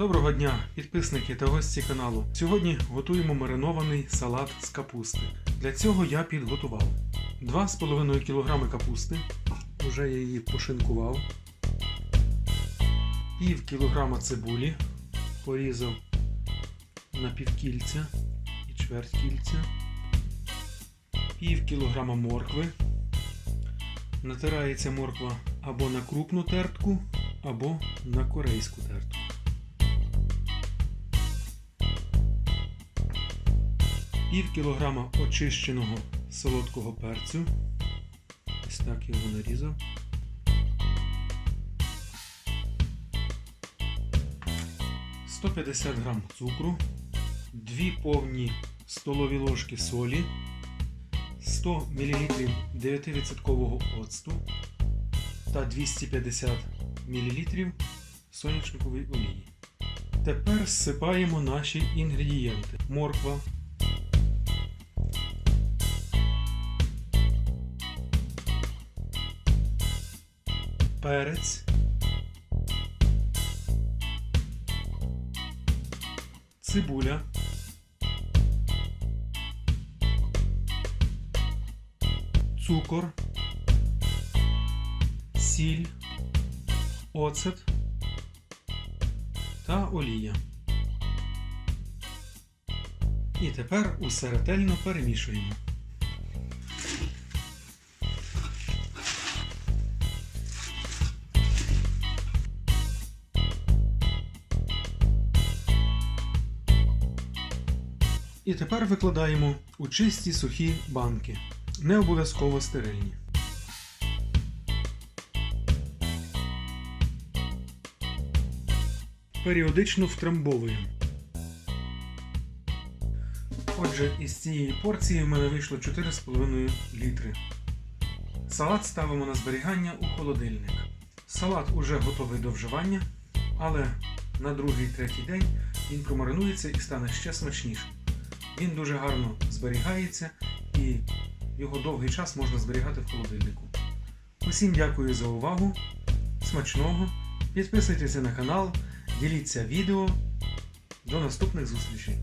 Доброго дня, підписники та гості каналу. Сьогодні готуємо маринований салат з капусти. Для цього я підготував 2,5 кг капусти. Уже я її пошинкував. Пів кілограма цибулі порізав на півкільця і чверть кільця. Пів кілограма моркви. Натирається морква або на крупну тертку, або на корейську тертку. Пів кілограма очищеного солодкого перцю. Ось так його нарізав. «150 грам цукру, 2 повні столові ложки солі, 100 мл 9% оцту та 250 мл соняшникової олії. Тепер зсипаємо наші інгредієнти. Морква, перець, цибуля, цукор, сіль, оцет. Та олія. І тепер усе ретельно перемішуємо. І тепер викладаємо у чисті сухі банки, не обов'язково стерильні. Періодично втрамбовуємо. Отже, із цієї порції в мене вийшло 4,5 літри. Салат ставимо на зберігання у холодильник. Салат уже готовий до вживання, але на другий-третій день він промаринується і стане ще смачнішим. Він дуже гарно зберігається і його довгий час можна зберігати в холодильнику. Усім дякую за увагу. Смачного! Підписуйтеся на канал, діліться відео. До наступних зустрічей!